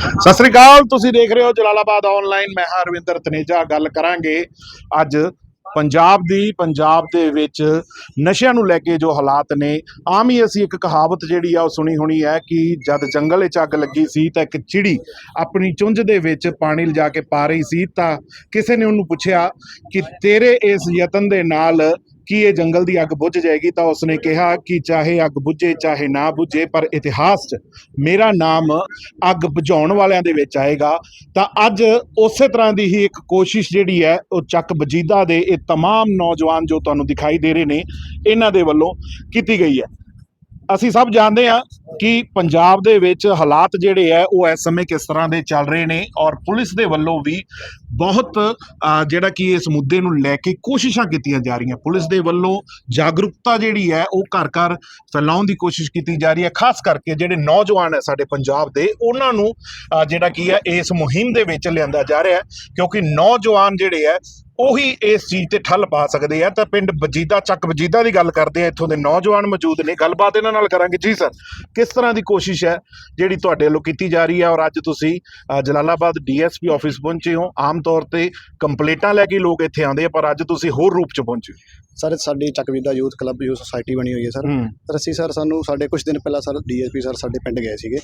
ਸਤਿ ਸ੍ਰੀ ਅਕਾਲ, ਤੁਸੀਂ ਦੇਖ ਰਹੇ ਹੋ ਜਲਾਲਾਬਾਦ ਆਨਲਾਈਨ ਮੈਂ ਹਾਂ ਰਵਿੰਦਰ ਤਨੇਜਾ, ਗੱਲ ਕਰਾਂਗੇ ਅੱਜ ਪੰਜਾਬ ਦੀ, ਪੰਜਾਬ ਦੇ ਵਿੱਚ ਨਸ਼ਿਆਂ ਨੂੰ ਲੈ ਕੇ ਜੋ ਹਾਲਾਤ ਨੇ, ਆਮ ਹੀ ਅਸੀਂ ਇੱਕ ਕਹਾਵਤ ਜਿਹੜੀ ਆ ਉਹ ਸੁਣੀ ਹੋਣੀ ਹੈ ਕਿ ਜਦ ਜੰਗਲ ਵਿੱਚ ਅੱਗ ਲੱਗੀ ਸੀ ਤਾਂ ਇੱਕ ਚਿੜੀ ਆਪਣੀ ਚੁੰਝ ਦੇ ਵਿੱਚ ਪਾਣੀ ਲਿਜਾ ਕੇ ਪਾ ਰਹੀ ਸੀ ਤਾਂ ਕਿਸੇ ਨੇ ਉਹਨੂੰ ਪੁੱਛਿਆ ਕਿ ਤੇਰੇ ਇਸ ਯਤਨ ਦੇ ਨਾਲ ਕੀ ਇਹ ਜੰਗਲ ਦੀ ਅੱਗ ਬੁੱਝ ਜਾਏਗੀ ਤਾਂ ਉਸਨੇ ਕਿਹਾ ਕਿ ਚਾਹੇ ਅੱਗ ਬੁੱਝੇ ਚਾਹੇ ਨਾ ਬੁੱਝੇ ਪਰ ਇਤਿਹਾਸ 'ਚ ਮੇਰਾ ਨਾਮ ਅੱਗ ਬੁਝਾਉਣ ਵਾਲਿਆਂ ਦੇ ਵਿੱਚ ਆਏਗਾ ਤਾਂ ਅੱਜ ਉਸੇ ਤਰ੍ਹਾਂ ਦੀ ਹੀ ਇੱਕ ਕੋਸ਼ਿਸ਼ ਜਿਹੜੀ ਹੈ ਉਹ ਚੱਕ ਬਜੀਦਾ ਦੇ ਇਹ तमाम ਨੌਜਵਾਨ ਜੋ ਤੁਹਾਨੂੰ ਦਿਖਾਈ ਦੇ ਰਹੇ ਨੇ ਇਹਨਾਂ ਦੇ ਵੱਲੋਂ ਕੀਤੀ ਗਈ ਹੈ ਅਸੀਂ ਸਭ ਜਾਣਦੇ ਹਾਂ ਕਿ ਪੰਜਾਬ ਦੇ ਵਿੱਚ ਹਾਲਾਤ ਜਿਹੜੇ ਹੈ, ਉਹ ਇਸ ਸਮੇਂ ਕਿਸ ਤਰ੍ਹਾਂ ਦੇ ਚੱਲ ਰਹੇ ਨੇ ਔਰ ਪੁਲਿਸ ਦੇ ਵੱਲੋਂ ਵੀ ਬਹੁਤ ਜਿਹੜਾ ਕਿ ਇਸ ਮੁੱਦੇ ਨੂੰ ਲੈ ਕੇ ਕੋਸ਼ਿਸ਼ਾਂ ਕੀਤੀਆਂ ਜਾ ਰਹੀਆਂ। ਪੁਲਿਸ ਦੇ ਵੱਲੋਂ ਜਾਗਰੂਕਤਾ ਜਿਹੜੀ ਹੈ, ਉਹ ਘਰ ਘਰ ਫੈਲਾਉਣ ਦੀ ਕੋਸ਼ਿਸ਼ ਕੀਤੀ ਜਾ ਰਹੀ ਹੈ। ਖਾਸ ਕਰਕੇ ਜਿਹੜੇ ਨੌਜਵਾਨ ਹੈ ਸਾਡੇ ਪੰਜਾਬ ਦੇ, ਉਹਨਾਂ ਨੂੰ ਜਿਹੜਾ ਕੀ ਹੈ, ਇਸ ਮੁਹਿੰਮ ਦੇ ਵਿੱਚ ਲਿਆਂਦਾ ਜਾ ਰਿਹਾ ਹੈ। ਕਿਉਂਕਿ ਨੌਜਵਾਨ ਜਿਹੜੇ ਹੈ, ਉਹੀ ਇਸ ਚੀਜ਼ ਤੇ ਠੱਲ ਪਾ ਸਕਦੇ ਆ। ਤਾਂ ਪਿੰਡ ਬਜੀਦਾ, ਚੱਕ ਬਜੀਦਾ ਦੀ ਗੱਲ ਕਰਦੇ ਆ। ਇੱਥੋਂ ਦੇ ਨੌਜਵਾਨ ਮੌਜੂਦ ਨੇ। ਗੱਲਬਾਤ ਇਹਨਾਂ ਨਾਲ ਕਰਾਂਗੇ। ਜੀ ਸਰ ਕਿਸ ਤਰ੍ਹਾਂ ਦੀ ਕੋਸ਼ਿਸ਼ ਹੈ ਜਿਹੜੀ ਤੁਹਾਡੇ ਵੱਲੋਂ ਕੀਤੀ ਜਾ ਰਹੀ ਹੈ? ਔਰ ਅੱਜ ਤੁਸੀਂ ਜਲਾਲਾਬਾਦ ਡੀਐਸਪੀ ਆਫਿਸ ਪਹੁੰਚੇ ਹੋ। ਆਮ ਤੌਰ ਤੇ ਕੰਪਲੇਂਟਾਂ ਲੈ ਕੇ ਲੋਕ ਇੱਥੇ ਆਉਂਦੇ ਆ ਪਰ ਅੱਜ ਤੁਸੀਂ ਹੋਰ ਰੂਪ ਚ ਪਹੁੰਚੇ ਸਰ ਸਾਡੀ Chakvida youth club youth society ਬਣੀ ਹੋਈ ਹੈ ਸਰ। ਸਰ ਅਸੀਂ ਸਰ ਸਾਨੂੰ ਸਾਡੇ ਕੁਝ ਦਿਨ ਪਹਿਲਾਂ ਸਰ ਡੀਐਸਪੀ ਸਰ ਸਾਡੇ ਪਿੰਡ ਗਏ ਸੀਗੇ।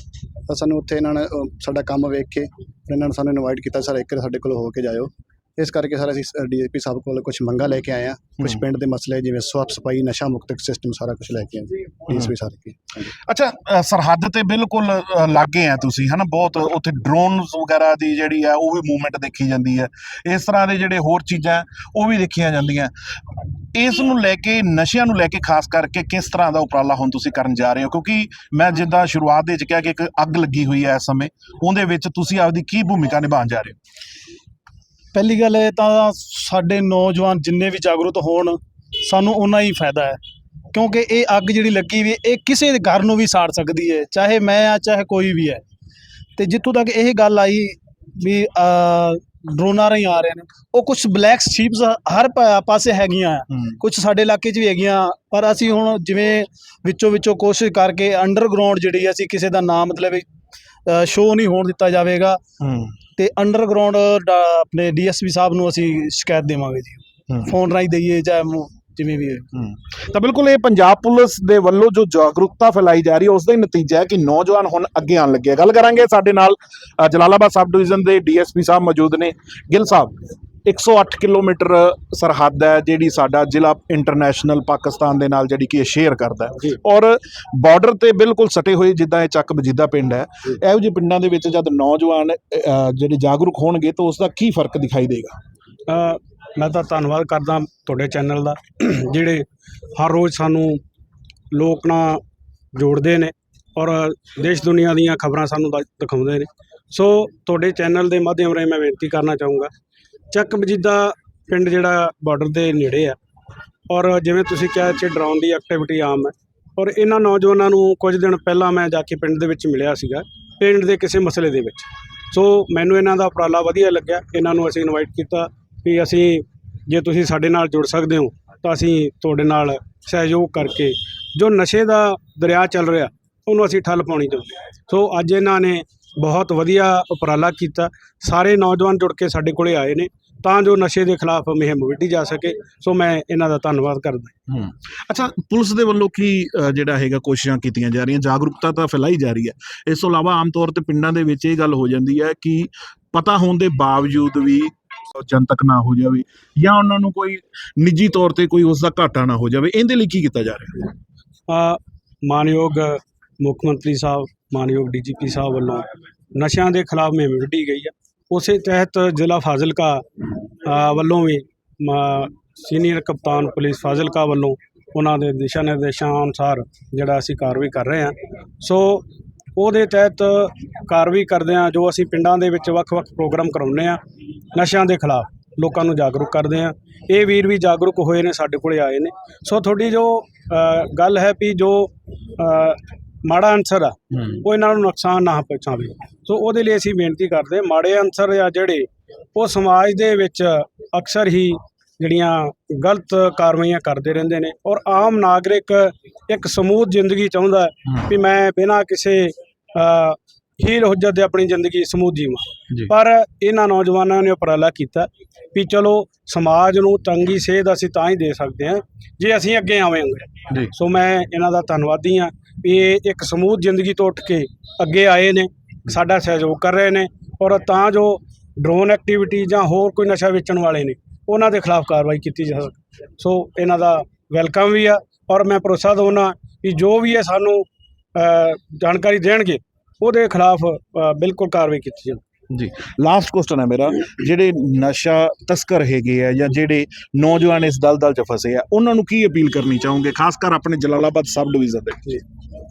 ਤਾਂ ਸਾਨੂੰ ਉੱਥੇ ਇਹਨਾਂ ਨੇ ਅ, ਸਾਡਾ ਕੰਮ ਵੇਖ ਕੇ ਇਹਨਾਂ ਨੇ ਸਾਨੂੰ ਇਨਵਾਈਟ ਕੀਤਾ ਸਰ ਇੱਕ ਵਾਰ ਸਾਡੇ ਕੋਲ ਹੋ ਕੇ ਜਾਇਓ। ਇਸ ਕਰਕੇ ਸਰ ਅਸੀਂ ਡੀਐਸਪੀ ਸਾਹਿਬ ਕੋਲ ਕੁਝ ਮੰਗਾ ਲੈ ਕੇ ਆਏ ਆ ਕੁਝ। ਪਿੰਡ ਦੇ ਮਸਲੇ ਜਿਵੇਂ ਸਵਾਪ ਸਫ਼ਾਈ ਨਸ਼ਾ ਮੁਕਤ ਸਿਸਟਮ ਸਾਰਾ ਕੁਝ ਲੈ ਕੇ ਆਏ ਡੀਐਸਪੀ ਸਰ ਕੀ। ਅੱਛਾ ਅ, ਸਰਹੱਦ ਤੇ ਬਿਲਕੁਲ ਅ, ਲਾਗੇ ਆ ਤੁਸੀਂ ਹਨਾ? ਬਹੁਤ ਉੱਥੇ ਡਰੋਨਸ ਵਗੈਰਾ ਦੀ ਜਿਹੜੀ ਆ ਉਹ ਵੀ ਮੂਵਮੈਂਟ ਦੇਖੀ ਜਾਂਦੀ ਹੈ ਇਸ ਤਰ੍ਹਾਂ ਦੇ ਜਿਹੜੇ ਹੋਰ ਚੀਜ਼ਾਂ ਉਹ ਵੀ ਦੇਖੀਆਂ ਜਾਂਦੀਆਂ। ਇਸ ਨੂੰ ਲੈ ਕੇ ਨਸ਼ਿਆਂ ਨੂੰ ਲੈ ਕੇ ਖਾਸ ਕਰਕੇ ਕਿਸ ਤਰ੍ਹਾਂ ਦਾ ਉਪਰਾਲਾ ਹੁਣ ਤੁਸੀਂ ਕਰਨ ਜਾ ਰਹੇ ਹੋ? ਕਿਉਂਕਿ ਮੈਂ ਜਿੱਦਾਂ ਸ਼ੁਰੂਆਤ ਦੇ ਵਿੱਚ ਕਿਹਾ ਕਿ ਇੱਕ ਅੱਗ ਲੱਗੀ ਹੋਈ ਹੈ ਇਸ ਸਮੇਂ ਉਹਦੇ ਵਿੱਚ ਤੁਸੀਂ ਆਪਦੀ ਕੀ ਭੂਮਿਕਾ ਨਿਭਾਉਣ ਜਾ ਰਹੇ ਹੋ? ਪਹਿਲੀ ਗੱਲ ਇਹ ਤਾਂ ਸਾਡੇ ਨੌਜਵਾਨ ਜਿੰਨੇ ਵੀ ਜਾਗਰੂਕ ਹੋਣ ਸਾਨੂੰ ਉਨਾ ਹੀ ਫਾਇਦਾ ਹੈ। ਕਿਉਂਕਿ ਇਹ ਅੱਗ ਜਿਹੜੀ ਲੱਗੀ ਵੀ ਇਹ ਕਿਸੇ ਦੇ ਘਰ ਨੂੰ ਵੀ ਸਾੜ ਸਕਦੀ ਹੈ ਚਾਹੇ ਮੈਂ ਆ ਚਾਹੇ ਕੋਈ ਵੀ ਹੈ। ਤੇ ਜਿੱਥੋਂ ਤੱਕ ਇਹ ਗੱਲ ਆਈ ਵੀ ਡਰੋਨਾਂ ਰਹੀ ਆ ਰਹੇ ਨੇ ਉਹ ਕੁਝ ਬਲੈਕ ਸ਼ੀਪਸ ਹਰ ਪਾਸੇ ਹੈਗੀਆਂ ਆ। ਕੁਝ ਸਾਡੇ ਇਲਾਕੇ 'ਚ ਵੀ ਹੈਗੀਆਂ ਪਰ ਅਸੀਂ ਹੁਣ ਜਿਵੇਂ ਵਿੱਚੋਂ ਵਿੱਚੋਂ ਕੋਸ਼ਿਸ਼ ਕਰਕੇ ਅੰਡਰਗਰਾਉਂਡ ਜਿਹੜੀ ਅਸੀਂ ਕਿਸੇ ਦਾ ਨਾਮ ਮਤਲਬ ਸ਼ੋਅ ਨਹੀਂ ਹੋਣ ਦਿੱਤਾ ਜਾਵੇਗਾ। ਤੇ ਅੰਡਰਗਰਾਉਂਡ ਆਪਣੇ ਡੀਐਸਪੀ ਸਾਹਿਬ ਨੂੰ ਅਸੀਂ ਸ਼ਿਕਾਇਤ ਦੇਵਾਂਗੇ ਜੀ। ਫੋਨ ਰਾਹੀਂ ਦਈਏ ਜਾਂ ਜਿਵੇਂ ਵੀ ਤਾਂ ਬਿਲਕੁਲ ਇਹ ਪੰਜਾਬ ਪੁਲਿਸ ਦੇ ਵੱਲੋਂ ਜੋ ਜਾਗਰੂਕਤਾ ਫੈਲਾਈ ਜਾ ਰਹੀ ਹੈ ਉਸ ਦਾ ਹੀ ਨਤੀਜਾ ਹੈ ਕਿ ਨੌਜਵਾਨ ਹੁਣ ਅੱਗੇ ਆਉਣ ਲੱਗੇ। ਗੱਲ ਕਰਾਂਗੇ ਸਾਡੇ ਨਾਲ ਜਲਾਲਾਬਾਦ ਸਬ ਡਿਵੀਜ਼ਨ ਦੇ ਡੀਐਸਪੀ ਸਾਹਿਬ ਮੌਜੂਦ ਨੇ। ਗਿੱਲ ਸਾਹਿਬ। 108 ਕਿਲੋਮੀਟਰ ਸਰਹੱਦ ਹੈ ਜਿਹੜੀ ਸਾਡਾ ਜ਼ਿਲ੍ਹਾ ਇੰਟਰਨੈਸ਼ਨਲ ਪਾਕਿਸਤਾਨ ਦੇ ਨਾਲ ਜਿਹੜੀ ਕਿ ਇਹ ਸ਼ੇਅਰ ਕਰਦਾ ਹੈ। ਔਰ ਬਾਰਡਰ ਤੇ ਬਿਲਕੁਲ ਸਟੇ ਹੋਏ ਜਿੱਦਾਂ ਇਹ ਚੱਕ ਬਜੀਦਾ ਪਿੰਡ ਹੈ। ਇਹੋ ਜਿਹੇ ਪਿੰਡਾਂ ਦੇ ਵਿੱਚ ਜਦ ਨੌਜਵਾਨ ਅ, ਜਿਹੜੇ ਜਾਗਰੂਕ ਹੋਣਗੇ ਤਾਂ ਉਸ ਦਾ ਕੀ ਫ਼ਰਕ ਦਿਖਾਈ ਦੇਗਾ? ਅ, ਮੈਂ ਤਾਂ ਧੰਨਵਾਦ ਕਰਦਾ ਤੁਹਾਡੇ ਚੈਨਲ ਦਾ ਜਿਹੜੇ ਹਰ ਰੋਜ਼ ਸਾਨੂੰ ਲੋਕ ਨਾਲ ਜੋੜਦੇ ਨੇ ਔਰ ਦੇਸ਼ ਦੁਨੀਆ ਦੀਆਂ ਖਬਰਾਂ ਸਾਨੂੰ ਦ- ਦਿਖਾਉਂਦੇ ਨੇ। ਸੋ ਤੁਹਾਡੇ ਚੈਨਲ ਦੇ ਮਾਧਿਅਮ ਰਾਹੀਂ ਮੈਂ ਬੇਨਤੀ ਕਰਨਾ ਚਾਹੂੰਗਾ ਚੱਕ ਮਜੀਦਾ ਪਿੰਡ ਜਿਹੜਾ ਬਾਰਡਰ ਦੇ ਨੇੜੇ ਆ। ਔਰ ਜਿਵੇਂ ਤੁਸੀਂ ਕਿਹਾ, ਇੱਥੇ ਡਰਾਉਣ ਦੀ ਐਕਟੀਵਿਟੀ ਆਮ ਹੈ। ਔਰ ਇਹਨਾਂ ਨੌਜਵਾਨਾਂ ਨੂੰ ਕੁਝ ਦਿਨ ਪਹਿਲਾਂ ਮੈਂ ਜਾ ਕੇ ਪਿੰਡ ਦੇ ਵਿੱਚ ਮਿਲਿਆ ਸੀਗਾ, ਪਿੰਡ ਦੇ ਕਿਸੇ ਮਸਲੇ ਦੇ ਵਿੱਚ। ਸੋ ਮੈਨੂੰ ਇਹਨਾਂ ਦਾ ਉਪਰਾਲਾ ਵਧੀਆ ਲੱਗਿਆ। ਇਹਨਾਂ ਨੂੰ ਅਸੀਂ ਇਨਵਾਈਟ ਕੀਤਾ ਵੀ ਅਸੀਂ ਜੇ ਤੁਸੀਂ ਸਾਡੇ ਨਾਲ ਜੁੜ ਸਕਦੇ ਹੋ, ਤਾਂ ਅਸੀਂ ਤੁਹਾਡੇ ਨਾਲ ਸਹਿਯੋਗ ਕਰਕੇ ਜੋ ਨਸ਼ੇ ਦਾ ਦਰਿਆ ਚੱਲ ਰਿਹਾ, ਉਹਨੂੰ ਅਸੀਂ ਠੱਲ ਪਾਉਣੀ ਚਾਹੁੰਦੇ ਸੋ ਅੱਜ ਇਹਨਾਂ ਨੇ ਬਹੁਤ ਵਧੀਆ ਉਪਰਾਲਾ ਕੀਤਾ। ਸਾਰੇ ਨੌਜਵਾਨ ਜੁੜ ਕੇ ਸਾਡੇ ਕੋਲੇ ਆਏ ਨੇ ਤਾਂ ਜੋ ਨਸ਼ੇ ਦੇ ਖਿਲਾਫ ਮੁਹਿੰਮ ਵਿੱਢੀ ਜਾ ਸਕੇ। ਸੋ ਮੈਂ ਇਹਨਾਂ ਦਾ ਧੰਨਵਾਦ ਕਰਦਾ ਹੂੰ। ਅੱਛਾ ਪੁਲਿਸ ਦੇ ਵੱਲੋਂ ਕੀ ਜਿਹੜਾ ਹੈਗਾ ਕੋਸ਼ਿਸ਼ਾਂ ਕੀਤੀਆਂ ਜਾ ਰਹੀਆਂ? ਜਾਗਰੂਕਤਾ ਤਾਂ ਫੈਲਾਈ ਜਾ ਰਹੀ ਹੈ। ਇਸ ਤੋਂ ਇਲਾਵਾ ਆਮ ਤੌਰ ਤੇ ਪਿੰਡਾਂ ਦੇ ਵਿੱਚ ਇਹ ਗੱਲ ਹੋ ਜਾਂਦੀ ਹੈ ਕਿ ਪਤਾ ਹੋਣ ਦੇ ਬਾਵਜੂਦ ਵੀ ਜਨਤਕ ਨਾ ਹੋ ਜਾਵੇ ਜਾਂ ਉਹਨਾਂ ਨੂੰ ਕੋਈ ਨਿੱਜੀ ਤੌਰ ਤੇ ਕੋਈ ਉਸ ਦਾ ਘਾਟਾ ਨਾ ਹੋ ਜਾਵੇ ਇਹਦੇ ਲਈ ਕੀ ਕੀਤਾ ਜਾ ਰਿਹਾ? ਹੈ ਮਾਨਯੋਗ ਮੁੱਖ ਮੰਤਰੀ ਸਾਹਿਬ, ਮਾਨਯੋਗ ਡੀਜੀਪੀ ਸਾਹਿਬ ਵੱਲੋਂ ਨਸ਼ਿਆਂ ਦੇ ਖਿਲਾਫ ਮੁਹਿੰਮ ਵਿੱਢੀ ਗਈ ਹੈ। ਉਸੇ ਤਹਿਤ ਜ਼ਿਲ੍ਹਾ ਫਾਜ਼ਿਲਕਾ ਵੱਲੋਂ ਵੀ ਮ- ਸੀਨੀਅਰ ਕਪਤਾਨ ਪੁਲਿਸ ਫਾਜ਼ਿਲਕਾ ਵੱਲੋਂ ਉਹਨਾਂ ਦੇ ਦਿਸ਼ਾ ਨਿਰਦੇਸ਼ਾਂ ਅਨੁਸਾਰ ਜਿਹੜਾ ਅਸੀਂ ਕਾਰਵਾਈ ਕਰ ਰਹੇ ਹਾਂ। ਸੋ ਉਹਦੇ ਤਹਿਤ ਕਾਰਵਾਈ ਕਰਦੇ ਹਾਂ ਜੋ ਅਸੀਂ ਪਿੰਡਾਂ ਦੇ ਵਿੱਚ ਵੱਖ-ਵੱਖ ਪ੍ਰੋਗਰਾਮ ਕਰਾਉਂਦੇ ਹਾਂ, ਨਸ਼ਿਆਂ ਦੇ ਖਿਲਾਫ ਲੋਕਾਂ ਨੂੰ ਜਾਗਰੂਕ ਕਰਦੇ ਹਾਂ। ਇਹ ਵੀਰ ਵੀ ਜਾਗਰੂਕ ਹੋਏ ਨੇ, ਸਾਡੇ ਕੋਲੇ ਆਏ ਨੇ। ਸੋ ਤੁਹਾਡੀ ਜੋ ਗੱਲ ਹੈ ਵੀ ਜੋ ਮਾੜਾ ਅਨਸਰ ਆ ਉਹ ਇਹਨਾਂ ਨੂੰ ਨੁਕਸਾਨ ਨਾ ਪਹੁੰਚਾਵੇ। ਸੋ ਉਹਦੇ ਲਈ ਅਸੀਂ ਬੇਨਤੀ ਕਰਦੇ ਮਾੜੇ ਅਨਸਰ ਆ ਜਿਹੜੇ ਉਹ ਸਮਾਜ ਦੇ ਵਿੱਚ ਅਕਸਰ ਹੀ ਜਿਹੜੀਆਂ ਗਲਤ ਕਾਰਵਾਈਆਂ ਕਰਦੇ ਰਹਿੰਦੇ ਨੇ ਔਰ ਆਮ ਨਾਗਰਿਕ ਇੱਕ ਸਮੂਹ ਜ਼ਿੰਦਗੀ ਚਾਹੁੰਦਾ ਵੀ ਮੈਂ ਬਿਨਾਂ ਕਿਸੇ ਹੀਲ ਹੁਜਤ ਦੇ ਆਪਣੀ ਜ਼ਿੰਦਗੀ ਸਮੂਹ ਜੀਵਾਂ। ਪਰ ਇਹਨਾਂ ਨੌਜਵਾਨਾਂ ਨੇ ਉਪਰਾਲਾ ਕੀਤਾ ਵੀ ਚਲੋ ਸਮਾਜ ਨੂੰ ਤੰਗੀ ਸੇਧ ਅਸੀਂ ਤਾਂ ਹੀ ਦੇ ਸਕਦੇ ਹਾਂ ਜੇ ਅਸੀਂ ਅੱਗੇ ਆਵਾਂਗੇ। ਸੋ ਮੈਂ ਇਹਨਾਂ ਦਾ ਧੰਨਵਾਦੀ ਹਾਂ। ਵੀ ਇਹ ਇੱਕ ਸਮੂਹ ਜ਼ਿੰਦਗੀ ਤੋਂ ਉੱਠ ਕੇ ਅੱਗੇ ਆਏ ਨੇ, ਸਾਡਾ ਸਹਿਯੋਗ ਕਰ ਰਹੇ ਨੇ ਔਰ ਤਾਂ ਜੋ ਡਰੋਨ ਐਕਟੀਵਿਟੀ ਜਾਂ ਹੋਰ ਕੋਈ ਨਸ਼ਾ ਵੇਚਣ ਵਾਲੇ ਨੇ, ਉਹਨਾਂ ਦੇ ਖਿਲਾਫ ਕਾਰਵਾਈ ਕੀਤੀ ਜਾ ਸਕੇ। ਸੋ ਇਹਨਾਂ ਦਾ ਵੈਲਕਮ ਵੀ ਆ ਔਰ ਮੈਂ ਭਰੋਸਾ ਦਿਵਾਉਣਾ ਕਿ ਜੋ ਵੀ ਇਹ ਸਾਨੂੰ ਜਾਣਕਾਰੀ ਦੇਣਗੇ, ਉਹਦੇ ਖਿਲਾਫ ਬਿਲਕੁਲ ਕਾਰਵਾਈ ਕੀਤੀ ਜਾਵੇ ਜੀ। ਲਾਸਟ ਕੁਐਸਚਨ ਹੈ ਮੇਰਾ। ਜਿਹੜੇ ਨਸ਼ਾ ਤਸਕਰ ਹੈਗੇ ਆ ਜਾਂ ਜਿਹੜੇ ਨੌਜਵਾਨ ਇਸ ਦਲਦਲ 'ਚ ਫਸੇ ਆ, ਉਹਨਾਂ ਨੂੰ ਕੀ ਅਪੀਲ ਕਰਨੀ ਚਾਹੋਗੇ? ਖਾਸ ਕਰ ਆਪਣੇ ਜਲਾਲਾਬਾਦ ਸਬ ਡਿਵੀਜ਼ਨ ਦੇ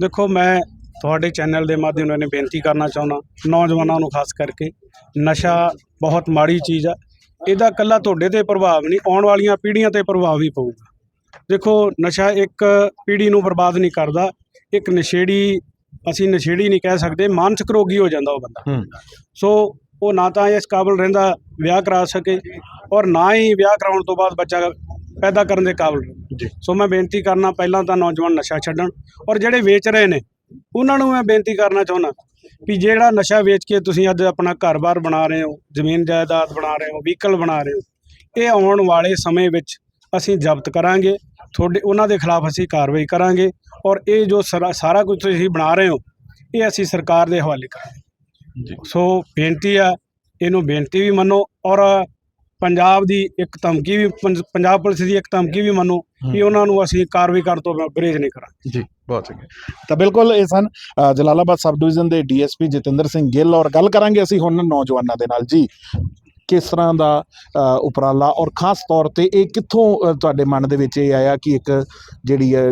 ਦੇਖੋ, ਮੈਂ ਤੁਹਾਡੇ ਚੈਨਲ ਦੇ ਮਾਧਿਅਮ ਨਾਲ ਬੇਨਤੀ ਕਰਨਾ ਚਾਹੁੰਦਾ, ਨੌਜਵਾਨਾਂ ਨੂੰ ਖਾਸ ਕਰਕੇ। ਨਸ਼ਾ ਬਹੁਤ ਮਾੜੀ ਚੀਜ਼ ਆ। ਇਹਦਾ ਕੱਲਾ ਤੁਹਾਡੇ ਤੇ ਪ੍ਰਭਾਵ ਨਹੀਂ, ਆਉਣ ਵਾਲੀਆਂ ਪੀੜ੍ਹੀਆਂ ਤੇ ਪ੍ਰਭਾਵ ਵੀ ਪਊਗਾ। ਦੇਖੋ, ਨਸ਼ਾ ਇੱਕ ਪੀੜ੍ਹੀ ਨੂੰ ਬਰਬਾਦ ਨਹੀਂ ਕਰਦਾ, ਇੱਕ ਨਸ਼ੇੜੀ ਅਸੀਂ ਨਸ਼ੇੜੀ ਨਹੀਂ ਕਹਿ ਸਕਦੇ ਮਾਨਸਿਕ ਰੋਗੀ ਹੋ ਜਾਂਦਾ ਉਹ ਬੰਦਾ। ਸੋ ਉਹ ਨਾ ਤਾਂ ਇਸ ਕਾਬਲ ਰਹਿੰਦਾ ਵਿਆਹ ਕਰਾ ਸਕੇ ਔਰ ਨਾ ਹੀ ਵਿਆਹ ਕਰਾਉਣ ਤੋਂ ਬਾਅਦ ਬੱਚਾ ਪੈਦਾ ਕਰਨ ਦੇ ਕਾਬਲ ਸੋ ਮੈਂ ਬੇਨਤੀ ਕਰਨਾ ਪਹਿਲਾਂ ਤਾਂ ਨੌਜਵਾਨ ਨਸ਼ਾ ਛੱਡਣ ਔਰ ਜਿਹੜੇ ਵੇਚ ਰਹੇ ਨੇ ਉਹਨਾਂ ਨੂੰ ਮੈਂ ਬੇਨਤੀ ਕਰਨਾ ਚਾਹੁੰਦਾ ਵੀ ਜਿਹੜਾ ਨਸ਼ਾ ਵੇਚ ਕੇ ਤੁਸੀਂ ਅੱਜ ਆਪਣਾ ਘਰ-ਬਾਰ ਬਣਾ ਰਹੇ ਹੋ ਜ਼ਮੀਨ ਜਾਇਦਾਦ ਬਣਾ ਰਹੇ ਹੋ ਵਹੀਕਲ ਬਣਾ ਰਹੇ ਹੋ ਇਹ ਆਉਣ ਵਾਲੇ ਸਮੇਂ ਵਿੱਚ ਅਸੀਂ ਜ਼ਬਤ ਕਰਾਂਗੇ। ਤੁਹਾਡੇ ਉਹਨਾਂ ਦੇ ਖਿਲਾਫ ਅਸੀਂ ਕਾਰਵਾਈ ਕਰਾਂਗੇ ਔਰ ਇਹ ਜੋ ਸਾਰਾ ਸਾਰਾ ਕੁਝ ਤੁਸੀਂ ਬਣਾ ਰਹੇ ਹੋ ਇਹ ਅਸੀਂ ਸਰਕਾਰ ਦੇ ਹਵਾਲੇ ਕਰਾਂਗੇ। ਸੋ ਬੇਨਤੀ ਆ ਇਹਨੂੰ ਬੇਨਤੀ ਵੀ ਮੰਨੋ ਔਰ ਪੰਜਾਬ ਦੀ ਇੱਕ ਧਮਕੀ ਵੀ ਪੰਜ- ਪੰਜਾਬ ਪੁਲਿਸ ਦੀ ਇੱਕ ਧਮਕੀ ਵੀ ਮੰਨੋ ਕਿ ਉਹਨਾਂ ਨੂੰ ਅਸੀਂ ਕਾਰਵਾਈ ਕਰਨ ਤੋਂ ਗੁਰੇਜ਼ ਨਹੀਂ ਕਰਾਂਗੇ। ਜੀ ਬਹੁਤ ਚੰਗੇ। ਤਾਂ ਬਿਲਕੁਲ ਇਹ ਸਨ ਜਲਾਲਾਬਾਦ ਸਬ ਡਿਵੀਜ਼ਨ ਦੇ ਡੀਐਸਪੀ ਜਤਿੰਦਰ ਸਿੰਘ ਗਿੱਲ ਔਰ ਗੱਲ ਕਰਾਂਗੇ ਅਸੀਂ ਹੁਣ ਨੌਜਵਾਨਾਂ ਦੇ ਨਾਲ। ਜੀ। ਕਿਸ ਤਰ੍ਹਾਂ ਦਾ ਉਪਰਾਲਾ ਔਰ ਖਾਸ ਤੌਰ ਤੇ ਇਹ ਕਿੱਥੋਂ ਤੁਹਾਡੇ ਮਨ ਦੇ ਵਿੱਚ ਇਹ ਆਇਆ ਕਿ ਇੱਕ ਜਿਹੜੀ ਹੈ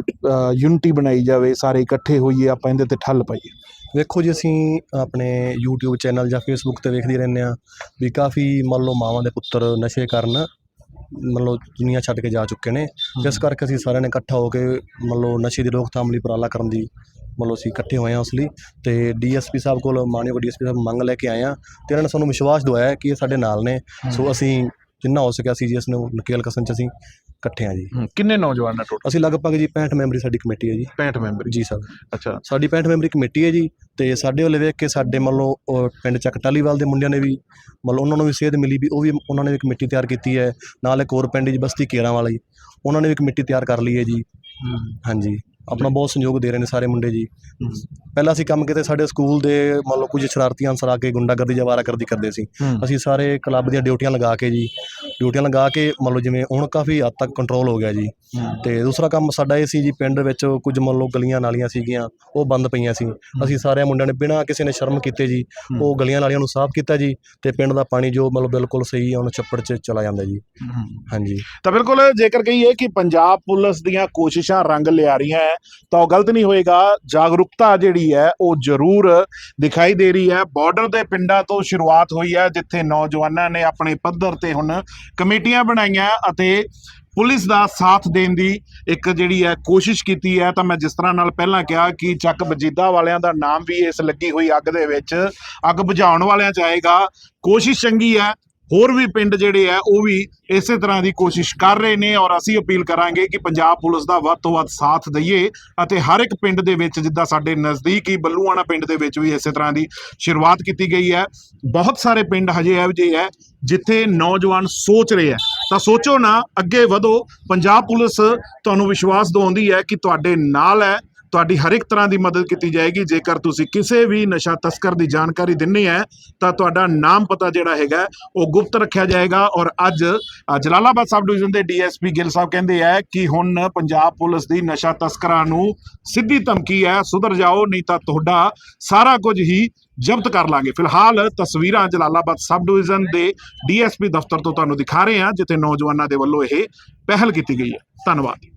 ਯੂਨਿਟੀ ਬਣਾਈ ਜਾਵੇ ਸਾਰੇ ਇਕੱਠੇ ਹੋਈਏ ਆਪਾਂ ਇਹਦੇ ਤੇ ਠੱਲ ਪਾਈਏ? ਵੇਖੋ ਜੀ ਅਸੀਂ ਆਪਣੇ YouTube ਚੈਨਲ ਜਾਂ Facebook ਤੇ ਵੇਖਦੇ ਰਹਿੰਦੇ ਆ ਵੀ ਕਾਫੀ ਮੰਨ ਲਓ ਮਾਵਾਂ ਦੇ ਪੁੱਤਰ ਨਸ਼ੇ ਕਰਨ ਮੰਨ ਲਓ ਦੁਨੀਆ ਛੱਡ ਕੇ ਜਾ ਚੁੱਕੇ ਨੇ। ਜਿਸ ਕਰਕੇ ਅਸੀਂ ਸਾਰਿਆਂ ਨੇ ਇਕੱਠਾ ਹੋ ਕੇ ਮੰਨ ਲਓ ਨਸ਼ੇ ਦੀ ਰੋਕਥਾਮ ਲਈ ਉਪਰਾਲਾ ਕਰਨ ਦੀ ਮੰਨ ਲਓ ਅਸੀਂ ਇਕੱਠੇ ਹੋਏ ਹਾਂ ਉਸ ਲਈ ਤੇ ਡੀਐਸਪੀ ਸਾਹਿਬ ਕੋਲ ਮਾਨਯੋਗ ਡੀਐਸਪੀ ਸਾਹਿਬ ਮੰਗ ਲੈ ਕੇ ਆਏ ਆ ਤੇ ਇਹਨਾਂ ਨੇ ਸਾਨੂੰ ਵਿਸ਼ਵਾਸ ਦਿਵਾਇਆ ਹੈ ਕਿ ਇਹ ਸਾਡੇ ਨਾਲ ਨੇ। ਸੋ ਅਸੀਂ ਜਿੰਨਾ ਹੋ ਸਕਿਆ ਅਸੀਂ ਜੀ ਇਸ ਨੂੰ ਨਕੇਲ ਕਸਨ ਚ ਅਸੀਂ ਇਕੱਠੇ ਆ ਜੀ। ਕਿੰਨੇ ਨੌਜਵਾਨ ਆ ਟੋਟਲ ਅਸੀਂ ਲਗਭਗ ਜੀ 65 ਮੈਂਬਰੀ ਸਾਡੀ ਕਮੇਟੀ ਹੈ ਜੀ। 65 ਮੈਂਬਰ। ਜੀ ਸਰ। ਅੱਛਾ। ਸਾਡੀ 65 ਮੈਂਬਰੀ ਕਮੇਟੀ ਹੈ ਜੀ ਤੇ ਸਾਡੇ ਵੱਲ ਵੇਖ ਕੇ ਸਾਡੇ ਮੰਨ ਲਓ ਪਿੰਡ ਚੱਕ ਟਾਲੀਵਾਲ ਦੇ ਮੁੰਡਿਆਂ ਨੇ ਵੀ ਮੰਨ ਲਓ ਉਹਨਾਂ ਨੂੰ ਵੀ ਸੇਧ ਮਿਲੀ ਵੀ ਉਹ ਵੀ ਉਹਨਾਂ ਨੇ ਵੀ ਕਮੇਟੀ ਤਿਆਰ ਕੀਤੀ ਹੈ। ਨਾਲ ਇੱਕ ਹੋਰ ਪਿੰਡ ਜੀ ਬਸਤੀ ਕੇਰਾਂ ਵਾਲਾ ਜੀ ਉਹਨਾਂ ਨੇ ਵੀ ਕਮੇਟੀ ਤਿਆਰ ਕਰ ਲਈ ਹੈ ਜੀ। ਹਾਂਜੀ। ਆਪਣਾ ਬਹੁਤ ਸਹਿਯੋਗ ਦੇ ਰਹੇ ਨੇ ਸਾਰੇ ਮੁੰਡੇ ਜੀ। ਪਹਿਲਾਂ ਅਸੀਂ ਕੰਮ ਕੀਤੇ ਸਾਡੇ ਸਕੂਲ ਦੇ ਮੰਨ ਲਓ ਕੁਝ ਸ਼ਰਾਰਤੀ ਅਨਸਰ ਆ ਕੇ ਗੁੰਡਾਗਰਦੀ ਜਵਾਰਾਗਰਦੀ ਕਰਦੇ ਸੀ। ਅਸੀਂ ਸਾਰੇ ਕਲੱਬ ਦੀਆਂ ਡਿਊਟੀਆਂ ਲਗਾ ਕੇ ਜੀ ਡਿਊਟੀਆਂ ਲਗਾ ਕੇ ਮੰਨ ਲਓ ਜਿਵੇਂ ਹੁਣ ਕਾਫੀ ਹੱਦ ਤੱਕ ਕੰਟਰੋਲ ਹੋ ਗਿਆ ਜੀ। ਤੇ ਦੂਸਰਾ ਕੰਮ ਸਾਡਾ ਇਹ ਸੀ ਜੀ ਪਿੰਡ ਵਿੱਚ ਕੁਝ ਮੰਨ ਲਓ ਗਲੀਆਂ ਨਾਲੀਆਂ ਸੀਗੀਆਂ ਉਹ ਬੰਦ ਪਈਆਂ ਸੀ। ਅਸੀਂ ਸਾਰਿਆਂ ਮੁੰਡਿਆਂ ਨੇ ਬਿਨਾਂ ਕਿਸੇ ਨੇ ਸ਼ਰਮ ਕੀਤੇ ਜੀ ਉਹ ਗਲੀਆਂ ਨਾਲੀਆਂ ਨੂੰ ਸਾਫ਼ ਕੀਤਾ ਜੀ ਤੇ ਪਿੰਡ ਦਾ ਪਾਣੀ ਜੋ ਮਤਲਬ ਬਿਲਕੁਲ ਸਹੀ ਹੈ ਉਹਨੂੰ ਛੱਪੜ 'ਚ ਚਲਾ ਜਾਂਦਾ ਜੀ। ਹਾਂਜੀ। ਤਾਂ ਬਿਲਕੁਲ ਜੇਕਰ ਕਹੀਏ ਕਿ ਪੰਜਾਬ ਪੁਲਿਸ ਦੀਆਂ ਕੋਸ਼ਿਸ਼ਾਂ ਰੰਗ ਲਿਆ ਰਹੀਆਂ ਹੈ ਤਾਂ ਉਹ ਗਲਤ ਨਹੀਂ ਹੋਏਗਾ। ਜਾਗਰੂਕਤਾ ਜਿਹੜੀ ਹੈ, ਉਹ ਜ਼ਰੂਰ ਦਿਖਾਈ ਦੇ ਰਹੀ ਹੈ। ਬਾਰਡਰ ਦੇ ਪਿੰਡਾਂ ਤੋਂ ਸ਼ੁਰੂਆਤ ਹੋਈ ਹੈ, ਜਿੱਥੇ ਨੌਜਵਾਨਾਂ ਨੇ ਆਪਣੇ ਪੱਧਰ ਤੇ ਹੁਣ ਕਮੇਟੀਆਂ ਬਣਾਈਆਂ ਅਤੇ ਪੁਲਿਸ ਦਾ ਸਾਥ ਦੇਣ ਦੀ ਇੱਕ ਜਿਹੜੀ ਹੈ ਕੋਸ਼ਿਸ਼ ਕੀਤੀ ਹੈ। ਤਾਂ ਮੈਂ ਜਿਸ ਤਰ੍ਹਾਂ ਨਾਲ ਪਹਿਲਾਂ ਕਿਹਾ ਕਿ ਚੱਕ ਬਜੀਦਾ ਵਾਲਿਆਂ ਦਾ ਨਾਮ ਵੀ ਇਸ ਲੱਗੀ ਹੋਈ ਅੱਗ ਦੇ ਵਿੱਚ ਅੱਗ ਬੁਝਾਉਣ ਵਾਲਿਆਂ ਚ ਆਏਗਾ। ਕੋਸ਼ਿਸ਼ ਚੰਗੀ ਹੈ ਹੋਰ ਵੀ ਪਿੰਡ ਜਿਹੜੇ ਆ, ਉਹ ਵੀ ਇਸੇ ਤਰ੍ਹਾਂ ਦੀ ਕੋਸ਼ਿਸ਼ ਕਰ ਰਹੇ ਨੇ ਔਰ ਅਸੀਂ ਅਪੀਲ ਕਰਾਂਗੇ ਕਿ ਪੰਜਾਬ ਪੁਲਿਸ ਦਾ ਵੱਧ ਤੋਂ ਵੱਧ ਸਾਥ ਦਈਏ ਅਤੇ ਹਰ ਇੱਕ ਪਿੰਡ ਦੇ ਵਿੱਚ ਜਿੱਦਾਂ ਸਾਡੇ ਨਜ਼ਦੀਕ ਹੀ ਬੱਲੂਆਣਾ ਪਿੰਡ ਦੇ ਵਿੱਚ ਵੀ ਇਸੇ ਤਰ੍ਹਾਂ ਦੀ ਸ਼ੁਰੂਆਤ ਕੀਤੀ ਗਈ ਹੈ। ਬਹੁਤ ਸਾਰੇ ਪਿੰਡ ਹਜੇ ਇਹੋ ਜਿਹੇ ਹੈ ਜਿੱਥੇ ਨੌਜਵਾਨ ਸੋਚ ਰਹੇ ਹੈ। ਤਾਂ ਸੋਚੋ ਨਾ, ਅੱਗੇ ਵਧੋ। ਪੰਜਾਬ ਪੁਲਿਸ ਤੁਹਾਨੂੰ ਵਿਸ਼ਵਾਸ ਦਿਵਾਉਂਦੀ ਹੈ ਕਿ ਤੁਹਾਡੇ ਨਾਲ ਹੈ। ਤੁਹਾਡੀ ਹਰ ਇੱਕ ਤਰ੍ਹਾਂ ਦੀ ਮਦਦ ਕੀਤੀ ਜਾਏਗੀ। ਜੇਕਰ ਤੁਸੀਂ ਕਿਸੇ ਵੀ ਨਸ਼ਾ ਤਸਕਰ ਦੀ ਜਾਣਕਾਰੀ ਦਿੰਨੀ ਹੈ ਤਾਂ ਤੁਹਾਡਾ ਨਾਮ ਪਤਾ ਜਿਹੜਾ ਹੈਗਾ, ਉਹ ਗੁਪਤ ਰੱਖਿਆ ਜਾਏਗਾ। ਔਰ ਅੱਜ ਜਲਾਲਾਬਾਦ ਸਬ ਡਿਵੀਜ਼ਨ ਦੇ ਡੀਐਸਪੀ ਗਿੱਲ ਸਾਹਿਬ ਕਹਿੰਦੇ ਆ ਕਿ ਹੁਣ ਪੰਜਾਬ ਪੁਲਿਸ ਦੀ ਨਸ਼ਾ ਤਸਕਰਾਂ ਨੂੰ ਸਿੱਧੀ ਧਮਕੀ ਹੈ, ਸੁਧਰ ਜਾਓ, ਨਹੀਂ ਤਾਂ ਤੁਹਾਡਾ ਸਾਰਾ ਕੁਝ ਹੀ ਜ਼ਬਤ ਕਰ ਲਾਂਗੇ। ਫਿਲਹਾਲ ਤਸਵੀਰਾਂ ਜਲਾਲਾਬਾਦ ਸਬ ਡਿਵੀਜ਼ਨ ਦੇ ਡੀਐਸਪੀ ਦਫ਼ਤਰ ਤੋਂ ਤੁਹਾਨੂੰ ਦਿਖਾ ਰਹੇ ਹਾਂ, ਜਿੱਥੇ ਨੌਜਵਾਨਾਂ ਦੇ ਵੱਲੋਂ ਇਹ ਪਹਿਲ ਕੀਤੀ ਗਈ ਹੈ। ਧੰਨਵਾਦ।